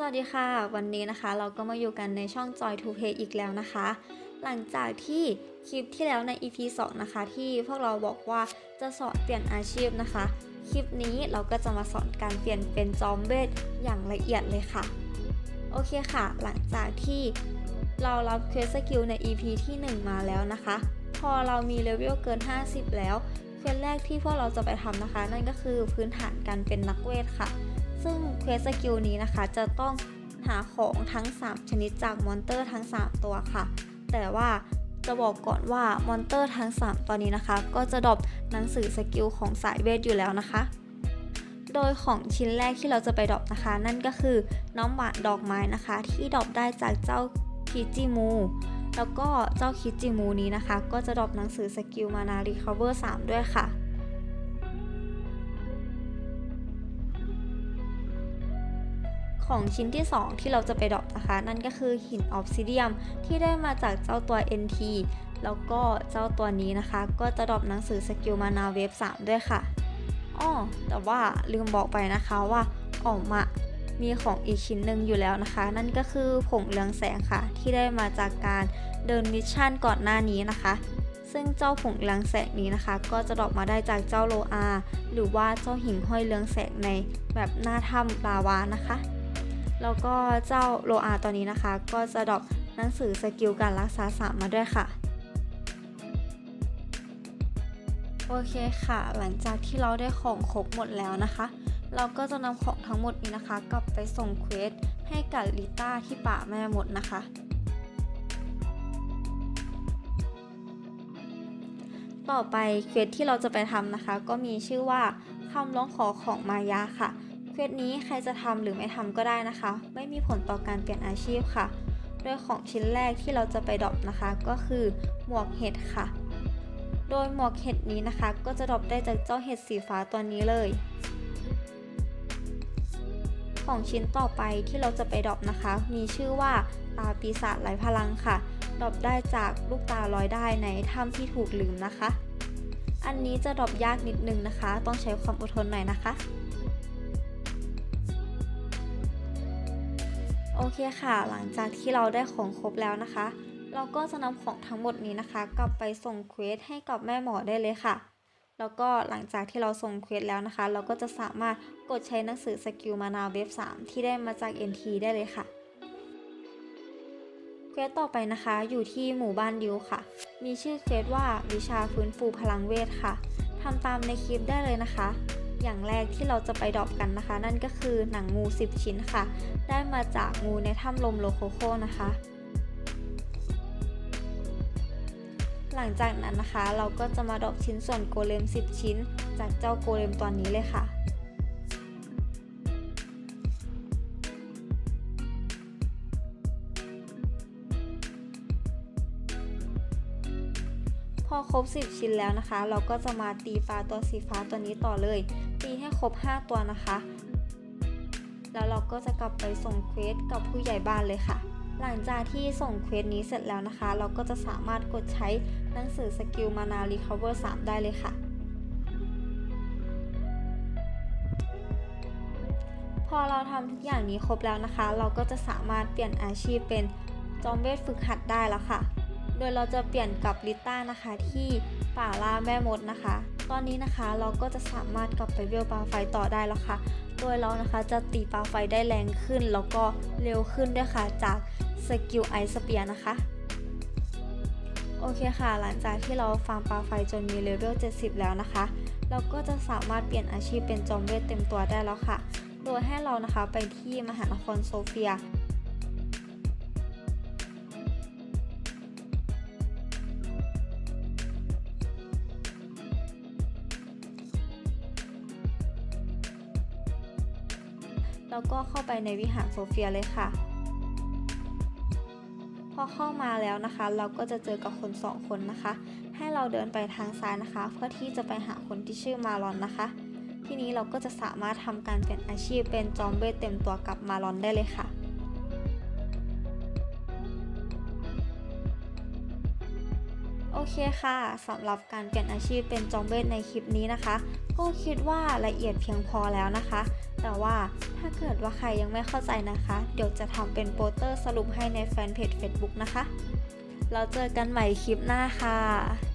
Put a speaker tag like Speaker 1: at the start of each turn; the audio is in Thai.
Speaker 1: สวัสดีค่ะ วันนี้นะคะเราก็มาอยู่กันในช่อง Joy to Play อีกแล้วนะคะ หลังจากที่คลิปที่แล้วใน EP 2 นะคะ ที่พวกเราบอกว่าจะสอนเปลี่ยนอาชีพนะคะ คลิปนี้เราก็จะมาสอนการเปลี่ยนเป็นจอมเวทอย่างละเอียดเลยค่ะ โอเคค่ะ หลังจากที่เรารับเควสสกิลใน EP ที่ 1 มาแล้วนะคะ พอเรามีเลเวลเกิน 50 แล้วเควสแรกที่พวกเราจะไปทำนะคะ นั่นก็คือพื้นฐานการเป็นนักเวทค่ะ ซึ่งเควสสกิลนี้นะคะจะต้องหาของทั้ง 3 ชนิดจากมอนเตอร์ทั้ง 3 ตัวค่ะ แต่ว่าจะบอกก่อนว่ามอนเตอร์ทั้ง 3 ตัวนี้นะคะ ก็จะดรอปหนังสือสกิลของสายเวทอยู่แล้วนะคะ โดยของชิ้นแรกที่เราจะไปดรอปนะคะ นั่นก็คือน้ำหวานดอกไม้นะคะ ที่ดรอปได้จากเจ้าคิจิมูแล้วก็เจ้าคิจิมูนี้นะคะ ก็จะดรอปหนังสือสกิลมานารีคาเวอร์3ด้วยค่ะ ของชิ้นที่ 2 ที่เราจะไปดรอปนะคะ นั่นก็คือหินออฟซิเดียมที่ได้มาจากเจ้าตัว NT แล้วก็เจ้าตัวนี้นะคะ ก็จะดรอปหนังสือสกิลมานาเวฟ3ด้วยค่ะอ้อแต่ว่าลืมบอกไปนะคะว่าออกมามีของอีกชิ้นหนึ่งอยู่แล้วนะคะ นั่นก็คือผงเรืองแสงค่ะ ที่ได้มาจากการเดินมิชชั่นก่อนหน้านี้นะคะ ซึ่งเจ้าผงเรืองแสงนี้นะคะ ก็จะดรอปมาได้จากเจ้าโลอา หรือว่าเจ้าหิ่งห้อยเรืองแสงในแบบหน้าถ้ำลาวานะคะ แล้วก็เจ้าโลอาตัวนี้นะคะ ก็จะดรอปหนังสือสกิลการรักษาสามมาด้วยค่ะ โอเคค่ะ หลังจากที่เราได้ของครบหมดแล้วนะคะ เราก็จะนำของทั้งหมดนี้นะคะ กลับไปส่งเควสให้กับลิต้าที่ป่าแม่มดนะคะต่อไปเควสที่เราจะไปทำนะคะ ก็มีชื่อว่าคำร้องขอของมายาค่ะ เควสนี้ใครจะทำหรือไม่ทำก็ได้นะคะ ไม่มีผลต่อการเปลี่ยนอาชีพค่ะ โดยของชิ้นแรกที่เราจะไปดรอปนะคะ ก็คือหมวกเห็ดค่ะ โดยหมวกเห็ดนี้นะคะ ก็จะดรอปได้จากเจ้าเห็ดสีฟ้าตัวนี้เลย ของชิ้นต่อไปที่เราจะไปดรอปนะคะ มีชื่อว่าตาปีศาจไร้พลังค่ะดรอปได้จากลูกตาลอยได้ในถ้ำที่ถูกลืมนะคะ อันนี้จะดรอปยากนิดนึงนะคะ ต้องใช้ความอดทนหน่อยนะคะ โอเคค่ะ หลังจากที่เราได้ของครบแล้วนะคะ เราก็จะนำของทั้งหมดนี้นะคะ กลับไปส่งเควสให้กับแม่หมอได้เลยค่ะ แล้วก็หลังจากที่เราส่งเควสแล้วนะคะ เราก็จะสามารถกดใช้หนังสือสกิลมานาเว็บ3ที่ได้มาจาก NT ได้เลยค่ะเควสต่อไปนะคะอยู่ที่หมู่บ้านดิวค่ะ มีชื่อเควสว่าวิชาฟื้นฟูพลังเวทค่ะทำตามในคลิปได้เลยนะคะ อย่างแรกที่เราจะไปดรอปกันนะคะ นั่นก็คือหนังงู 10 ชิ้นค่ะ ได้มาจากงูในถ้ำลมโลโคโคนะคะ หลังจากนั้นนะคะ เราก็จะมาดรอปชิ้นส่วนโกเลม 10 ชิ้น จากเจ้าโกเลมตัวนี้เลยค่ะ พอครบ 10 ชิ้นแล้วนะคะ เราก็จะมาตีปลาตัวสีฟ้าตัวนี้ต่อเลย ตีให้ครบ 5 ตัวนะคะ แล้วเราก็จะกลับไปส่งเควสกับผู้ใหญ่บ้านเลยค่ะ หลังจากที่ส่งเควสนี้เสร็จแล้วนะคะ เราก็จะสามารถกดใช้หนังสือสกิลมานารีคาเวอร์3ได้เลยค่ะพอเราทำทุกอย่างนี้ครบแล้วนะคะ เราก็จะสามารถเปลี่ยนอาชีพเป็นจอมเวทฝึกหัดได้แล้วค่ะ โดยเราจะเปลี่ยนกับลิต้านะคะที่ป่าล่าแม่มดนะคะ ตอนนี้นะคะเราก็จะสามารถกลับไปเวลปลาไฟต่อได้แล้วค่ะ โดยเรานะคะจะตีปลาไฟได้แรงขึ้น แล้วก็เร็วขึ้นด้วยค่ะจากสกิลไอสเปียนะคะโอเคค่ะ หลังจากที่เราฟาร์มปลาไฟจนมีเลเวล 70 แล้วนะคะ เราก็จะสามารถเปลี่ยนอาชีพเป็นจอมเวทเต็มตัวได้แล้วค่ะ โดยให้เรานะคะไปที่มหานครโซเฟีย แล้วก็เข้าไปในวิหารโซเฟียเลยค่ะ พอเข้ามาแล้วนะคะ เราก็จะเจอกับคนสองคนนะคะ ให้เราเดินไปทางซ้ายนะคะ เพื่อที่จะไปหาคนที่ชื่อมารอนนะคะ ทีนี้เราก็จะสามารถทำการเปลี่ยนอาชีพเป็นจอมเวทเต็มตัวกับมารอนได้เลยค่ะ โอเคค่ะสำหรับการเปลี่ยนอาชีพเป็นจอมเวทในคลิปนี้นะคะ ก็คิดว่าละเอียดเพียงพอแล้วนะคะ แต่ว่าถ้าเกิดว่าใครยังไม่เข้าใจนะคะ เดี๋ยวจะทำเป็นโปสเตอร์สรุปให้ในแฟนเพจ Facebook นะคะ เราเจอกันใหม่คลิปหน้าค่ะ